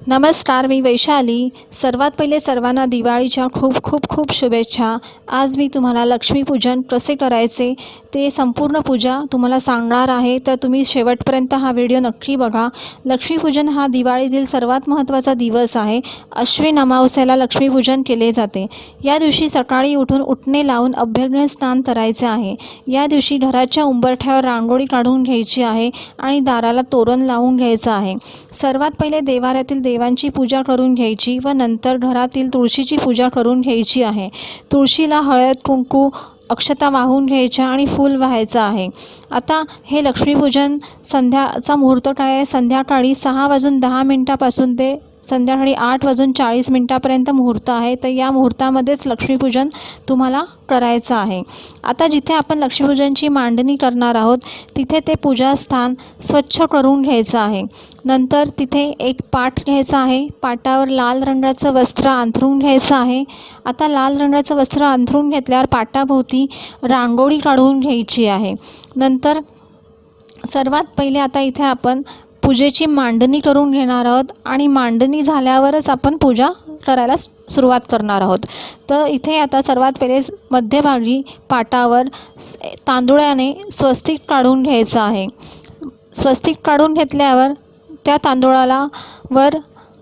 नमस्कार मी वैशाली. सर्वात पहिले सर्वांना दिवाळीच्या खूप खूप खूप शुभेच्छा. आज मी तुम्हाला लक्ष्मीपूजन कसे करायचे ते संपूर्ण पूजा तुम्हाला सांगणार आहे. तर तुम्ही शेवटपर्यंत हा व्हिडिओ नक्की बघा. लक्ष्मीपूजन हा दिवाळीतील सर्वात महत्त्वाचा दिवस आहे. अश्विन अमावस्याला लक्ष्मीपूजन केले जाते. या दिवशी सकाळी उठून उठणे लावून अभ्यग्न स्नान करायचे आहे. या दिवशी घराच्या उंबरठ्यावर रांगोळी काढून घ्यायची आहे आणि दाराला तोरण लावून घ्यायचं आहे. सर्वात पहिले देवाऱ्यातील देवांची पूजा करून घ्यायची व नंतर घरातील तुळशीची पूजा करून घ्यायची आहे. तुळशीला हळद कुंकू अक्षता वाहून घ्यायच्या आणि फूल व्हायचं आहे. आता हे लक्ष्मीपूजन संध्याचा मुहूर्त काय आहे? संध्याकाळी सहा वाजून दहा मिनटापासून ते संध्याकाळी आठ वाजून चाळीस मिनटापर्यंत मुहूर्त आहे. तर या मुहूर्तामध्येच लक्ष्मीपूजन तुम्हाला करायचं आहे. आता जिथे आपण लक्ष्मीपूजनची मांडणी करणार आहोत तिथे ते पूजास्थान स्वच्छ करून घ्यायचं आहे. नंतर तिथे एक पाट घ्यायचा आहे. पाटावर लाल रंगाचं वस्त्र अंथरून घ्यायचं आहे. आता लाल रंगाचं वस्त्र अंथरून घेतल्यावर पाटाभोवती रांगोळी काढून घ्यायची आहे. नंतर सर्वात पहिले आता इथे आपण पूजेची मांडणी करून घेणार आहोत आणि मांडणी झाल्यावरच आपण पूजा करायला सुरुवात करणार आहोत. तर इथे आता सर्वात पहिले मध्यभागी पाटावर तांदुळाने स्वस्तिक काढून घ्यायचं आहे. स्वस्तिक काढून घेतल्यावर त्या तांदुळाला वर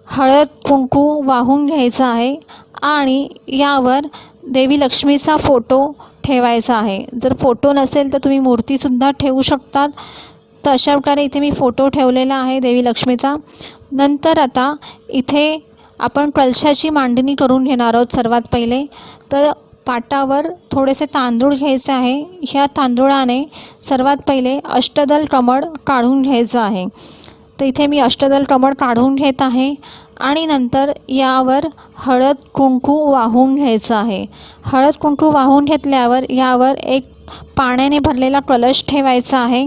हळद कुंकू वाहून घ्यायचं आहे आणि यावर देवी लक्ष्मीचा फोटो ठेवायचा आहे. जर फोटो नसेल तर तुम्ही मूर्तीसुद्धा ठेवू शकतात. तर अशा प्रकारे इथे मी फोटो ठेवलेला आहे देवी लक्ष्मीचा. नंतर आता इथे आपण कलशाची मांडणी करून घेणार आहोत सर्वात पहिले. तर पाटावर थोडेसे तांदूळ घ्यायचे आहे. ह्या तांदूळाने सर्वात पहिले अष्टदल कमळ काढून घ्यायचं आहे. तर इथे मी अष्टदल कमळ काढून घेत आहे आणि नंतर यावर हळद कुंकू वाहून घ्यायचं आहे. हळद कुंकू वाहून घेतल्यावर यावर एक पाण्याने भरलेला कलश ठेवायचा आहे.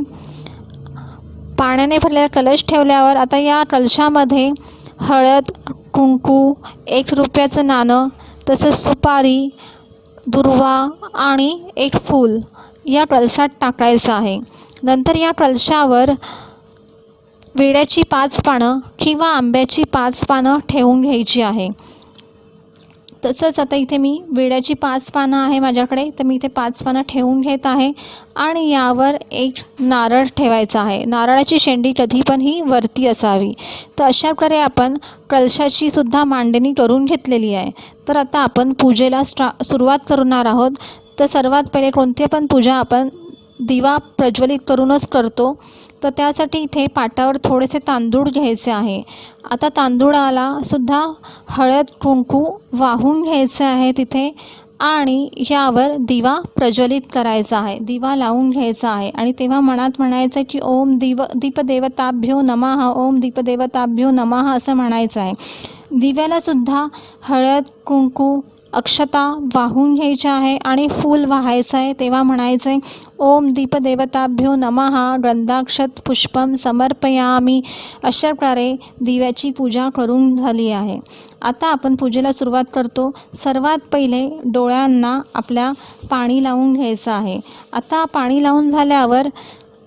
पाण्याने भरलेला कलश ठेवल्यावर आता या कलशामध्ये हळद कुंकू एक रुपयाचं नाणं तसंच सुपारी दुर्वा आणि एक फूल या कलशात टाकायचं आहे. नंतर या कलशावर विड्याची पाच पानं किंवा आंब्याची पाच पानं ठेवून घ्यायची आहे. तसंच आता इथे मी विड्याची पाच पानं आहे माझ्याकडे तर मी इथे पाच पानं ठेवून घेत आहे. आणि यावर एक नारळ ठेवायचा आहे. नारळाची शेंडी कधी पण ही वरती असावी. तर अशा प्रकारे आपण कलशाची सुद्धा मांडणी करून घेतलेली आहे. तर आता आपण पूजेला स्टा सुरुवात करणार आहोत. तर सर्वात पहिले कोणते पण पूजा आपण दिवा प्रज्वलित करूनच करतो. तर त्यासाठी इथे पाटावर थोडेसे तांदूळ घ्यायचे आहे. आता तांदूळाला सुद्धा हळद कुंकू वाहून घ्यायचे आहे तिथे आणि यावर दिवा प्रज्वलित करायचा आहे. दिवा लावून घ्यायचा आहे आणि तेव्हा मनात म्हणायचं की ओम दिव दीपदेवताभ्यो नमः ओम दीपदेवताभ्यो नमः असं म्हणायचं आहे. दिव्यालासुद्धा हळद कुंकू अक्षता वाहून घ्यायच्या आहे आणि फूल वाहायचं आहे. तेव्हा म्हणायचं आहे ओम दीपदेवताभ्यो नमः गंधाक्षत पुष्पम समर्पयामी. अशा प्रकारे दिव्याची पूजा करून झाली आहे. आता आपण पूजेला सुरुवात करतो. सर्वात पहिले डोळ्यांना आपल्या पाणी लावून घ्यायचं आहे. आता पाणी लावून झाल्यावर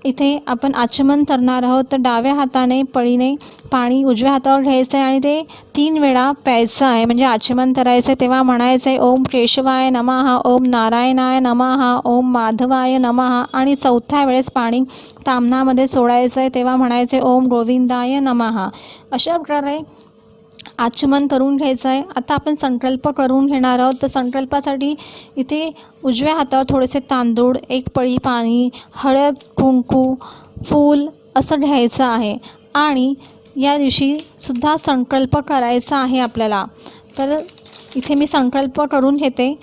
इथे आपण आचमन करणार आहोत. तर डाव्या हाताने पळीने पाणी उजव्या हातावर घ्यायचं आहे आणि ते तीन वेळा प्यायचं आहे म्हणजे आचमन करायचं आहे तेव्हा म्हणायचं आहे ओम केशवाय नमः ओम नारायणाय नमः ओम माधवाय नमः. आणि चौथ्या वेळेस पाणी तामणामध्ये सोडायचं आहे तेव्हा म्हणायचं आहे ओम गोविंदाय नमः. अशा प्रकारे आचमन करून घ्यायचं आहे. आता आपण संकल्प करून घेणार आहोत. तर संकल्पासाठी इथे उजव्या हातावर थोडेसे तांदूळ एक पळी पाणी हळद कुंकू फूल असं घ्यायचं आहे. आणि या दिवशी सुद्धा संकल्प करायचा आहे आपल्याला. तर इथे मी संकल्प करून घेते.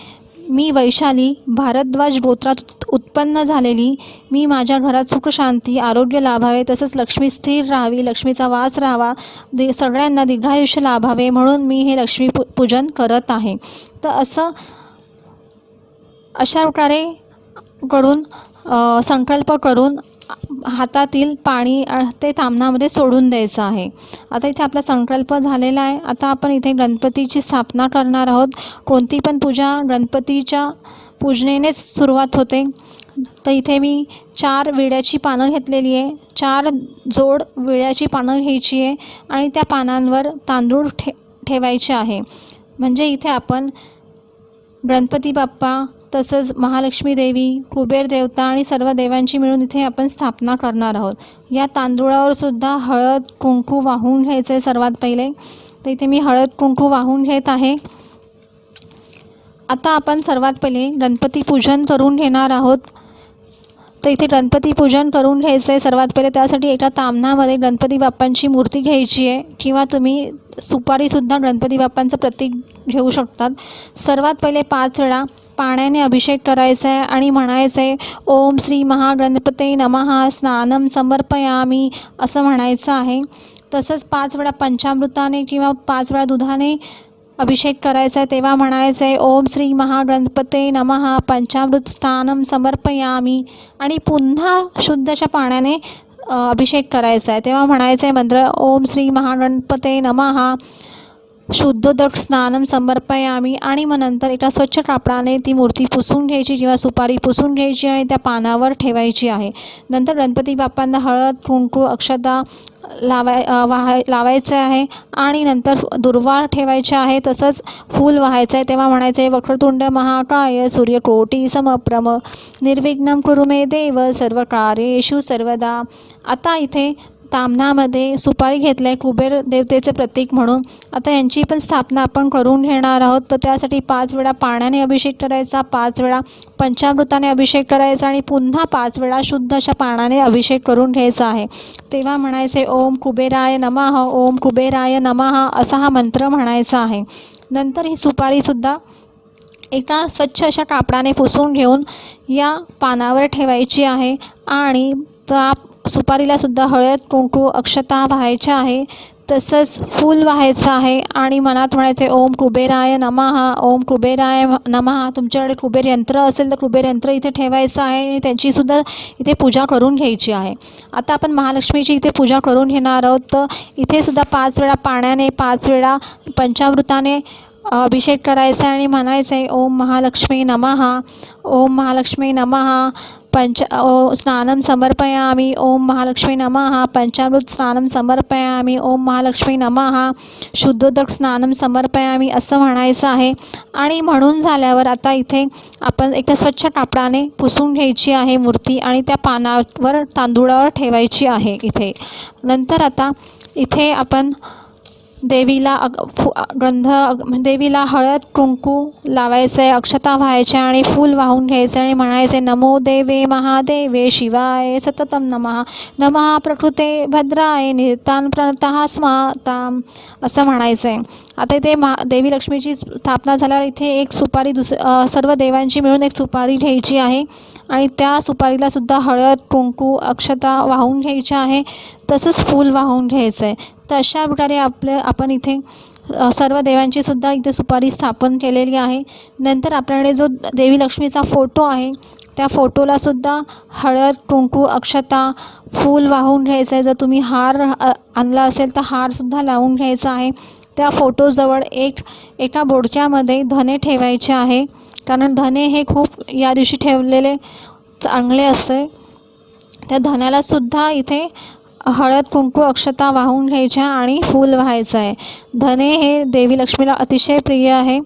मी वैशाली भारद्वाज गोत्रात उत्पन्न झालेली मी माझ्या घरात सुखशांती आरोग्य लाभावे तसंच लक्ष्मी स्थिर राहावी लक्ष्मीचा वास राहावा दि सगळ्यांना दीर्घायुष्य लाभावे म्हणून मी हे लक्ष्मी पू पूजन करत आहे. तर असं अशा प्रकारे करून संकल्प करून हातातील पाणी ते तामणामध्ये सोडून द्यायचं आहे. आता इथे आपला संकल्प झालेला आहे. आता आपण इथे गणपतीची स्थापना करणार आहोत. कोणती पण पूजा गणपतीच्या पूजनेनेच सुरुवात होते. तर इथे मी चार विड्याची पानं घेतलेली आहे. चार जोड विड्याची पानं घ्यायची आहे आणि त्या पानांवर तांदूळ ठे ठेवायचे आहे. म्हणजे इथे आपण गणपती बाप्पा तसंच महालक्ष्मी देवी कुबेर देवता आणि सर्व देवांची मिळून इथे आपण स्थापना करणार आहोत. या तांदूळावर सुद्धा हळद कुंकू वाहून घ्यायचं आहे सर्वात पहिले. तर इथे मी हळद कुंकू वाहून घेत आहे. आता आपण सर्वात पहिले गणपती पूजन करून घेणार आहोत. तर इथे गणपती पूजन करून घ्यायचं आहे सर्वात पहिले. त्यासाठी एका तामणामध्ये गणपती बाप्पांची मूर्ती घ्यायची आहे. किंवा तुम्ही सुपारीसुद्धा गणपती बाप्पांचं प्रतीक घेऊ शकतात. सर्वात पहिले पाच वेळा पाण्याने अभिषेक करायचा आहे आणि म्हणायचं आहे ओम श्री महागणपते नमः स्नानम समर्पयामी असं म्हणायचं आहे. तसंच पाच वेळा पंचामृताने किंवा पाच वेळा दुधाने अभिषेक करायचा आहे तेव्हा म्हणायचं आहे ओम श्री महागणपते नमः पंचामृत स्थानम समर्पयामी आणि पुन्हा शुद्धच्या पाण्याने अभिषेक करायचा आहे. तेव्हा म्हणायचं आहे मंत्र ओम श्री महागणपते नमः शुद्धोदक स्नानम समर्पयामी आणि मग नंतर एका स्वच्छ कापडाने ती मूर्ती पुसून घ्यायची किंवा सुपारी पुसून घ्यायची आणि त्या पानावर ठेवायची आहे. नंतर गणपती बाप्पांना हळद कुंकू अक्षता लावाय वाहाय लावायचं आहे आणि नंतर दुर्वा ठेवायचे आहे. तसंच फूल वाहायचं आहे. तेव्हा म्हणायचं आहे वक्रतुंड महाकाय सूर्यकोटी समप्रम निर्विघ्नम कुरुमे देव सर्व कार्येषु सर्वदा. आता इथे तामणामध्ये सुपारी घेतलं आहे कुबेर देवतेचे प्रतीक म्हणून. आता यांची पण स्थापना आपण करून घेणार आहोत. तर त्यासाठी पाच वेळा पाण्याने अभिषेक करायचा पाच वेळा पंचामृताने अभिषेक करायचा आणि पुन्हा पाच वेळा शुद्ध अशा पाण्याने अभिषेक करून घ्यायचा आहे. तेव्हा म्हणायचे ओम कुबेराय नमः ओम कुबेराय नमः असा हा मंत्र म्हणायचा आहे. नंतर ही सुपारीसुद्धा एका स्वच्छ अशा कापडाने पुसून घेऊन या पानावर ठेवायची आहे आणि त्या सुपारीला सुद्धा हळद कुंकू अक्षता व्हायच्या आहे. तसंच फूल व्हायचं आहे. आणि मनात म्हणायचे ओम कुबेराय नमः ओम कुबेराय नमहा तुमच्याकडे कुबेर यंत्र असेल तर कुबेर यंत्र इथे ठेवायचं आहे आणि त्यांचीसुद्धा इथे पूजा करून घ्यायची आहे. आता आपण महालक्ष्मीची इथे पूजा करून घेणार आहोत. तर इथे सुद्धा पाच वेळा पाण्याने पाच वेळा पंचामृताने अभिषेक करायचा आहे आणि म्हणायचं आहे ओम महालक्ष्मी नमः ओम महालक्ष्मी नमः पंच ओ स्नानं समर्पयामि ओम महालक्ष्मी नमः पंचामृत स्नानं समर्पयामि ओम महालक्ष्मी नमः शुद्धोदक स्नानं समर्पयामी असं म्हणायचं आहे. आणि म्हणून झाल्यावर आता इथे आपण एका स्वच्छ कापडाने पुसून घ्यायची आहे मूर्ती आणि त्या पानावर तांदूळावर ठेवायची आहे इथे. नंतर आता इथे आपण देवीला अग फु गंध अग- देवीला हळद कुंकू लावायचं आहे अक्षता व्हायच्या आणि फूल वाहून घ्यायचं आणि म्हणायचे नमो देवे महादेवे शिवाय सततम नमः नमः प्रकृते भद्राय नितान प्रणतः स्माताम असं म्हणायचं आहे आता इथे महा देवी लक्ष्मीची स्थापना झाल्यावर इथे एक सुपारी दुस सर्व देवांची मिळून एक सुपारी घ्यायची आहे. आणि त्या सुपारीला सुद्धा हळद कुंकू अक्षता वाहून घ्यायच्या आहे. तसंच फूल वाहून घ्यायचं आहे तर अशा प्रकारे आपलं आपण इथे सर्व देवांची सुद्धा इथे सुपारी स्थापन केलेली आहे. नंतर आपल्याकडे जो देवी लक्ष्मीचा फोटो आहे त्या फोटोला सुद्धा हळद कुंकू अक्षता फूल वाहून घ्यायचं आहे जर तुम्ही हार आणला असेल तर हारसुद्धा लावून घ्यायचा आहे. त्या फोटोजवळ एक एका बोडक्यामध्ये धने ठेवायचे आहे. कारण धने हे खूप या दिवशी ठेवलेले चांगले असते. त्या धन्यालासुद्धा इथे हळद कुंकू अक्षता वाहून घ्यायच्या आणि फूल व्हायचं आहे. धने हे देवी लक्ष्मीला अतिशय प्रिय आहे.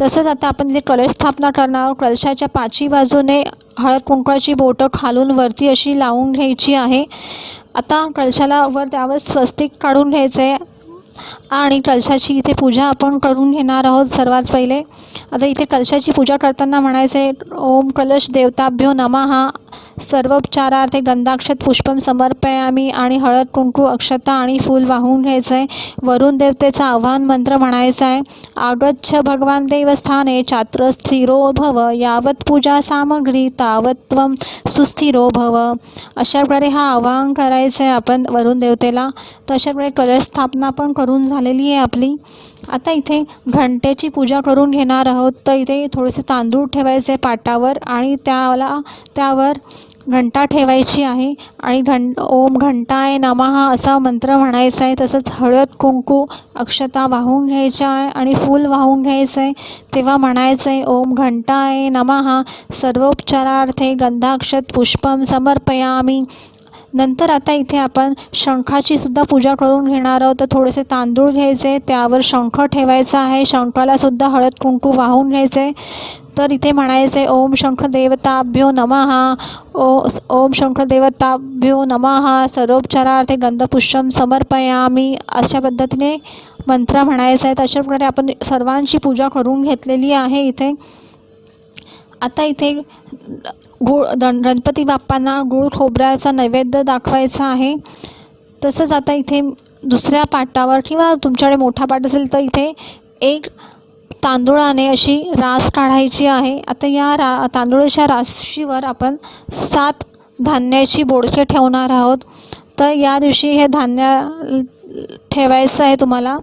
तसंच आता आपण इथे कलश स्थापना करणार कलशाच्या पाचही बाजूने हळद कुंकवाची बोटं खालून वरती अशी लावून घ्यायची आहे. आता कलशाला वर त्यावर स्वस्तिक काढून घ्यायचं आहे आणि कलशाची इथे पूजा आपण करून घेणार आहोत सर्वात पहिले. आता इथे कलशाची पूजा करताना म्हणायचं आहे ओम कलश देवताभ्यो नमः. सर्वोपचारार्थ गंधाक्षत पुष्पम समर्पयामी आणि हळद कुंकू अक्षता आणि फूल वाहून घ्यायचं आहे वरुण देवतेचं आव्हान मंत्र म्हणायचं आहे आगच्छ भगवान देवस्थाने चात्र स्थिरो भव यावत पूजा सामग्री तावत्व सुस्थिरो भव. अशा प्रकारे हा आवाहन करायचं आहे आपण वरुण देवतेला. तर अशा प्रकारे कलश स्थापना पण करून झालेली आहे आपली. आता इथे घंटेची पूजा करून घेणार आहोत. तर इथे थोडेसे तांदूळ ठेवायचे पाटावर आणि त्याला त्यावर घंटा ठेवायची आहे आणि घं ओम घंटाय नमः असा मंत्र म्हणायचा आहे. तसंच हळद कुंकू अक्षता वाहून घ्यायच्या आहे आणि फूल वाहून घ्यायचं आहे. तेव्हा म्हणायचं आहे ओम घंटाय नमः. सर्वोपचारार्थे गंधाक्षत पुष्पम समर्पयामी. नंतर आता इथे आपण शंखाची सुद्धा पूजा करून घेणार आहोत. तर थोडेसे तांदूळ घ्यायचे त्यावर शंख ठेवायचा आहे. शंखाला सुद्धा हळद कुंकू वाहून घ्यायचे. तर इथे म्हणायचे ओम शंख देवताभ्यो नमः. ओ ओम शंख देवताभ्यो नमः. सर्वोपचारार्थे गंधपुष्पम समर्पयामी. अशा पद्धतीने मंत्र म्हणायचा आहे अशा प्रकारे आपण सर्वांची पूजा करून घेतलेली आहे इथे. आता इथे गुळ गणपती बाप्पांना गुळ खोबऱ्याचा नैवेद्य दाखवायचा आहे. तसंच आता इथे दुसऱ्या पाटावर किंवा तुमच्याकडे मोठा पाट असेल तर इथे एक तांदूळाने अशी रास काढायची आहे. आता या रा तांदूळाच्या राशीवर आपण सात धान्याची बोडके ठेवणार आहोत. तर या दिवशी हे धान्य ठेवायचं आहे तुम्हाला.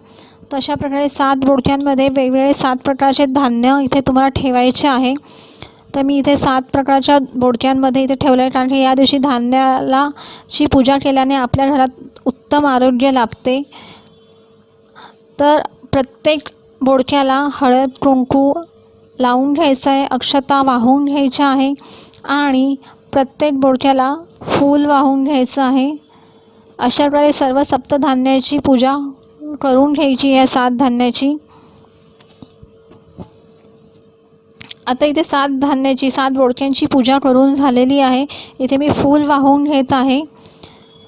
तशा प्रकारे सात बोडक्यांमध्ये वेगवेगळे सात प्रकारचे धान्य इथे तुम्हाला ठेवायचे आहे. तर मी इथे सात प्रकारच्या बोडक्यांमध्ये इथे ठेवलं आहे कारण की या दिवशी धान्याला ची पूजा केल्याने आपल्या घरात उत्तम आरोग्य लाभते. तर प्रत्येक बोडक्याला हळद कुंकू लावून घ्यायचं आहे अक्षता वाहून घ्यायच्या आहे आणि प्रत्येक बोडक्याला फूल वाहून घ्यायचं आहे. अशा प्रकारे सर्व सप्तधान्याची पूजा करून घ्यायची या सात धान्याची. आता इथे सात धान्याची सात बोडक्यांची पूजा करून झालेली आहे. इथे मी फूल वाहून घेत आहे.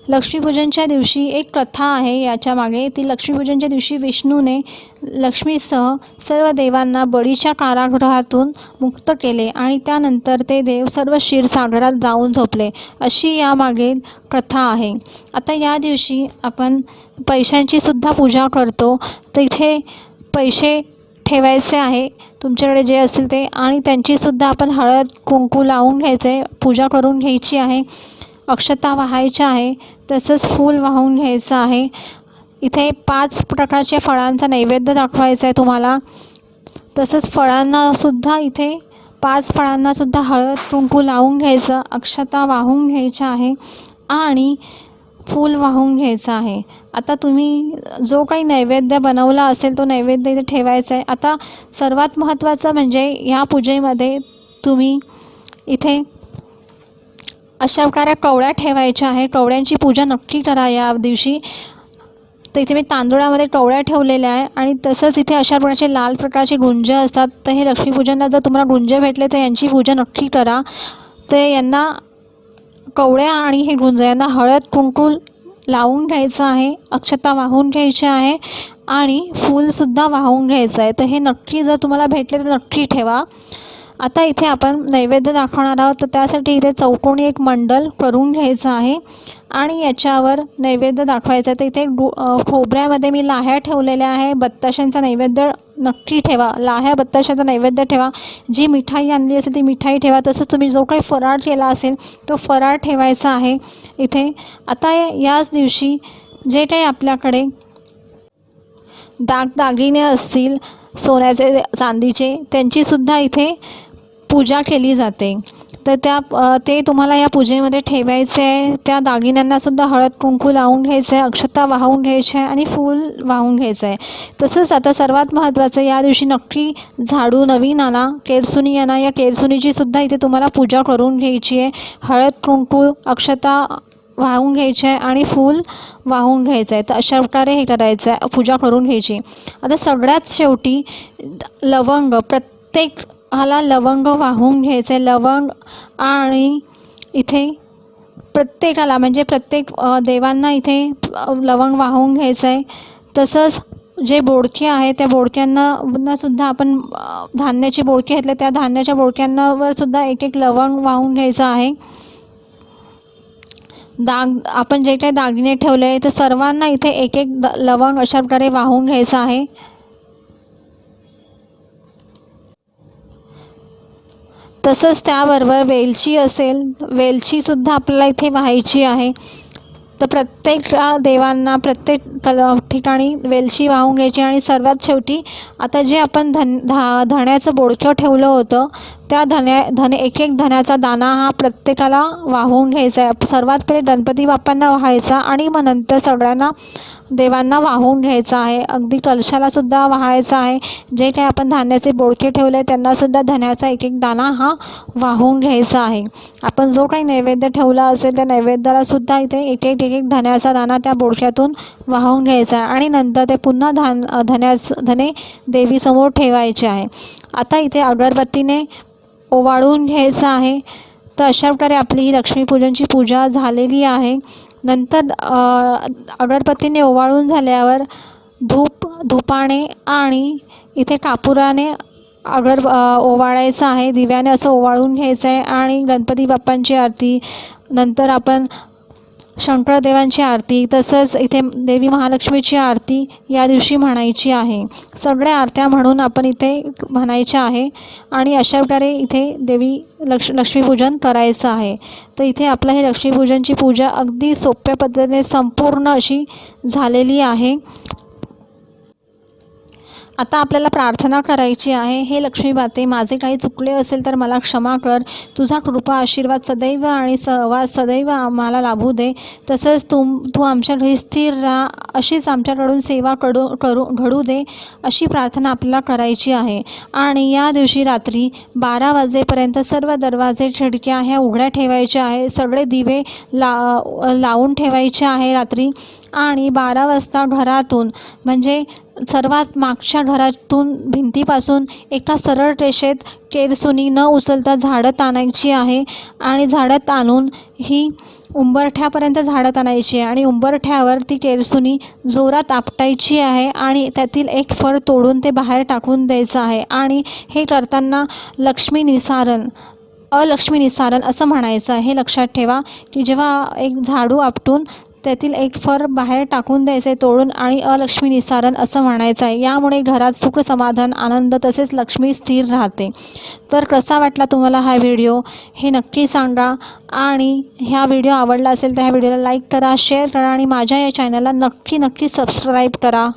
लक्ष्मीपूजनच्या दिवशी एक कथा आहे याच्यामागे ती लक्ष्मीपूजनच्या दिवशी विष्णूने लक्ष्मीसह सर्व देवांना बळीच्या कारागृहातून मुक्त केले आणि त्यानंतर ते देव सर्व क्षीरसागरात जाऊन झोपले. अशी यामागे कथा आहे. आता या दिवशी आपण पैशांची सुद्धा पूजा करतो. तिथे पैसे ठेवायचे आहे. तुमच्याकडे जे असतील ते. आणि त्यांचीसुद्धा आपण हळद कुंकू लावून घ्यायचे पूजा करून घ्यायची आहे. अक्षता व्हायच्या आहे. तसंच फूल वाहून घ्यायचं आहे. इथे पाच प्रकारच्या फळांचा नैवेद्य दाखवायचा आहे तुम्हाला. तसंच फळांनासुद्धा इथे पाच फळांनासुद्धा हळद कुंकू लावून घ्यायचं अक्षता वाहून घ्यायच्या आहे आणि फूल वाहून घ्यायचं आहे. आता तुम्ही जो काही नैवेद्य बनवला असेल तो नैवेद्य इथे ठेवायचा आहे आता सर्वात महत्त्वाचं म्हणजे ह्या पूजेमध्ये तुम्ही इथे अशा प्रकारे कवड्या ठेवायच्या आहे कवड्यांची पूजा नक्की करा या दिवशी. तर इथे मी तांदूळामध्ये कवळ्या ठेवलेल्या आहे आणि तसंच इथे अशा प्रकारचे लाल प्रकारचे गुंज असतात. तर हे लक्ष्मीपूजनला जर तुम्हाला गुंज भेटले तर यांची पूजा नक्की करा. तर यांना कवळ्या आणि हे गुंज यांना हळद कुंकू लावून घ्यायचं आहे. अक्षता वाहून घ्यायची आहे आणि फूलसुद्धा वाहून घ्यायचं आहे. तर हे नक्की जर तुम्हाला भेटले तर नक्की ठेवा. आता इथे आपण नैवेद्य दाखवणार आहोत. तर त्यासाठी इथे चौकोनी एक मंडल करून घ्यायचं आहे. आणि याच्यावर नैवेद्य दाखवायचं आहे. तर इथे गु खोबऱ्यामध्ये मी लाह्या ठेवलेल्या आहे. बत्ताशांचा नैवेद्य नक्की ठेवा. लाह्या बत्ताशाचा नैवेद्य ठेवा. जी मिठाई आणली असेल ती मिठाई ठेवा. तसंच तुम्ही जो काही फराळ केला असेल तो फराळ ठेवायचा आहे इथे. आता याच दिवशी जे काही आपल्याकडे दागदागिने असतील सोन्याचे चांदीचे त्यांचीसुद्धा इथे पूजा केली जाते. तर त्या ते तुम्हाला या पूजेमध्ये ठेवायचे. आहे त्या दागिन्यांनासुद्धा हळद कुंकू लावून घ्यायचं आहे अक्षता वाहून घ्यायची आहे आणि फूल वाहून घ्यायचं. आहे तसंच आता सर्वात महत्त्वाचं या दिवशी नक्की झाडू नवीन आणा. केरसुनी आणा. या केरसुनीचीसुद्धा इथे तुम्हाला पूजा करून घ्यायची आहे. हळद कुंकू अक्षता वाहून घ्यायचे आहे आणि फूल वाहून घ्यायचं. आहे तर अशा प्रकारे हे करायचं आहे पूजा करून घ्यायची. आता सगळ्यात शेवटी लवंग प्रत्येक हाला लवंग वाहून घ्यायचं आहे लवंग आणि इथे प्रत्येकाला म्हणजे प्रत्येक देवांना इथे लवंग वाहून घ्यायचं. आहे तसंच जे बोडके आहे त्या बोडक्यांना सुद्धा आपण धान्याचे बोडके घेतले त्या धान्याच्या बोडक्यांनावर सुद्धा एक एक लवंग वाहून घ्यायचं आहे. दाग आपण जे काही दागिने ठेवले आहे तर सर्वांना इथे एक एक द लवंग अशा प्रकारे वाहून घ्यायचं आहे. तसंच त्याबरोबर वेलची असेल वेलचीसुद्धा आपल्याला इथे व्हायची आहे. तर प्रत्येक देवांना प्रत्येक कल ठिकाणी वेलची वाहून घ्यायची. आणि सर्वात शेवटी आता जे आपण धन धा धण्याचं बोडकं ठेवलं होतं त्या धन्या धने एक एक धन्याचा दाना हा प्रत्येकाला वाहून घ्यायचा आहे. सर्वात पहिले गणपती बाप्पांना वाहायचा आणि मग नंतर सगळ्यांना देवांना वाहून घ्यायचा आहे. अगदी कलशालासुद्धा वाहायचा आहे. जे काही आपण धान्याचे बोडके ठेवले त्यांनासुद्धा धन्याचा एक एक दाना हा वाहून घ्यायचा आहे. आपण जो काही नैवेद्य ठेवला असेल त्या नैवेद्यालासुद्धा इथे एक एक एक एक धन्याचा दाना त्या बोडक्यातून वाहून घ्यायचा आहे. आणि नंतर ते पुन्हा धान धन्याच धने देवीसमोर ठेवायचे आहे. आता इथे अगरबत्तीने ओवाळून घ्यायचं आहे. तर अशा प्रकारे आपली ही लक्ष्मीपूजनची पूजा झालेली आहे. नंतर अगरबत्तीने ओवाळून झाल्यावर धूप धुपाने आणि इथे कापुराने अगर ओवाळायचं आहे. दिव्याने असं ओवाळून घ्यायचं आहे आणि गणपती बाप्पांची आरती. नंतर आपण शंकरदेवांची आरती तसंच इथे देवी महालक्ष्मीची आरती या दिवशी म्हणायची आहे. सगळ्या आरत्या म्हणून आपण इथे म्हणायच्या आहे आणि अशा प्रकारे इथे देवी लक्ष लक्ष्मीपूजन करायचं आहे. तर इथे आपलं हे लक्ष्मीपूजनची पूजा अगदी सोप्या पद्धतीने संपूर्ण अशी झालेली आहे. आता आपल्याला प्रार्थना करायची आहे. हे लक्ष्मी माते माझे काही चुकले असेल तर मला क्षमा कर. तुझा कृपा आशीर्वाद सदैव आणि सहवास सदैव आम्हाला लाभू दे. तसंच तुम तू आमच्या घरी स्थिर राहा. अशीच आमच्याकडून सेवा कडू करू घडू दे अशी प्रार्थना आपल्याला करायची आहे. आणि या दिवशी रात्री बारा वाजेपर्यंत सर्व दरवाजे खिडक्या ह्या उघड्या ठेवायच्या आहे. सगळे दिवे ला लावून ठेवायचे आहे रात्री. आणि बारा वाजता घरातून म्हणजे सर्वात मागच्या घरातून भिंतीपासून एका सरळ रेषेत केरसुनी न उचलता झाडं ताणायची आहे आणि झाडं ताणून ही उंबरठ्यापर्यंत झाडं ताणायची आहे. आणि उंबरठ्यावर ती केरसुनी जोरात आपटायची आहे आणि त्यातील एक फळ तोडून ते बाहेर टाकून द्यायचं आहे. आणि हे करताना लक्ष्मी निसारण अलक्ष्मी निसारण असं म्हणायचं आहे. हे लक्षात ठेवा की जेव्हा एक झाडू आपटून त्यातील एक फर बाहेर टाकून द्यायचे तोडून आणि अलक्ष्मी निसारण असं म्हणायचं आहे. यामुळे घरात सुख समाधान आनंद तसेच लक्ष्मी स्थिर राहते. तर कसा वाटला तुम्हाला हा व्हिडिओ? हे नक्की सांगा. आणि ह्या व्हिडिओ आवडला असेल तर ह्या व्हिडिओला लाईक करा शेअर करा आणि माझ्या या चॅनलला नक्की नक्की सबस्क्राईब करा.